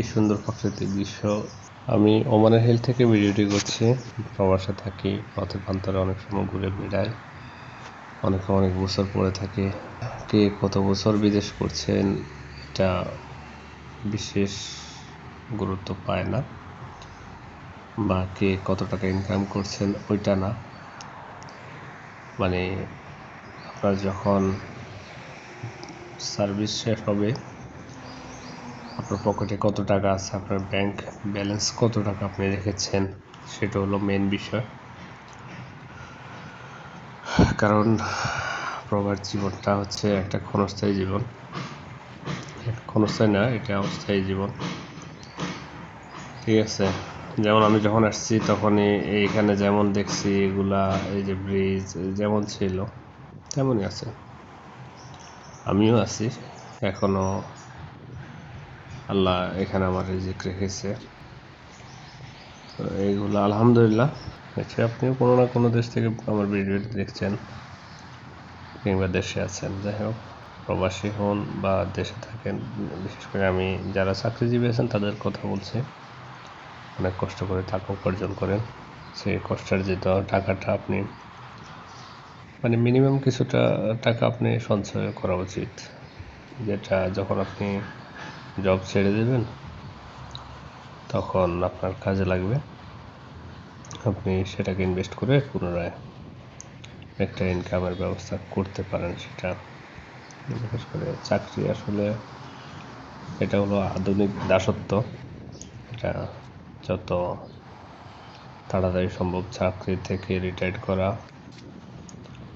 কি সুন্দর প্রাকৃতিক দৃশ্য। আমি ওমানের হিল থেকে ভিডিওটি করছি। প্রবাসে থাকি, পথে প্রান্তরে অনেক সময় ঘুরে বেড়াই। অনেক অনেক বছর পরে থাকে। কে কত বছর বিদেশ করছেন, এটা বিশেষ গুরুত্ব পায় না। বা কে কত টাকা ইনকাম করছেন, ওইটা না। মানে আপনার যখন সার্ভিস শেষ হবে আপনার পকেটে কত টাকা আছে, আপনার ব্যাংক ব্যালেন্স কত টাকা আপনি রেখেছেন, সেটা হলো মেন বিষয়। কারণ প্রবাস জীবনটা হচ্ছে একটা ক্ষণস্থায়ী জীবন। ক্ষণস্থায়ী না, এটা অস্থায়ী জীবন। ঠিক আছে? যেমন আমি যখন আসছি, তখনই এইখানে যেমন দেখছি এগুলা, এই যে ব্রিজ যেমন ছিল, তেমনই আছে। আমিও আছি, এখনও আল্লাহ এখানে আমার রিজিক রেখেছে। তো এইগুলো আলহামদুলিল্লাহ। দেখছি আপনিও কোনো না কোনো দেশ থেকে আমার ভিডিও দেখছেন কিংবা দেশে আছেন। যাই হোক, প্রবাসী হন বা দেশে থাকেন, বিশেষ করে আমি যারা চাকরিজীবী আছেন তাদের কথা বলছি। অনেক কষ্ট করে টাকা উপার্জন করেন। সেই কষ্টের যে টাকাটা আপনি মানে মিনিমাম কিছুটা টাকা আপনি সঞ্চয় করা উচিত। যেটা যখন আপনি জব ছেড়ে দেবেন, তখন আপনার কাজে লাগবে। আপনি সেটাকে ইনভেস্ট করে পুনরায় একটা ইনকামের ব্যবস্থা করতে পারেন সেটা। বিশেষ করে চাকরি আসলে এটা হলো আধুনিক দাসত্ব। এটা যত তাড়াতাড়ি সম্ভব চাকরি থেকে রিটায়ার করা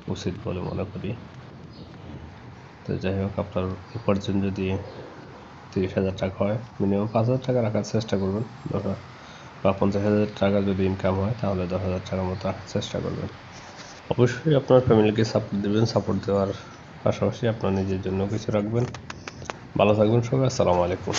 উচিত বলে মনে করি। তো যাই হোক, আপনার উপার্জন যদি তিরিশ হাজার টাকা হয়। মিনিমাম পাঁচ হাজার টাকা রাখার চেষ্টা করবেন। দরকার বা পঞ্চাশ হাজার টাকা যদি ইনকাম হয়, তাহলে দশ হাজার টাকার মতো রাখার চেষ্টা করবেন। অবশ্যই আপনার ফ্যামিলিকে সাপোর্ট দেবেন সাপোর্ট দেওয়ার পাশাপাশি আপনার নিজের জন্য কিছু রাখবেন। ভালো থাকবেন সবাই, আসসালামু আলাইকুম।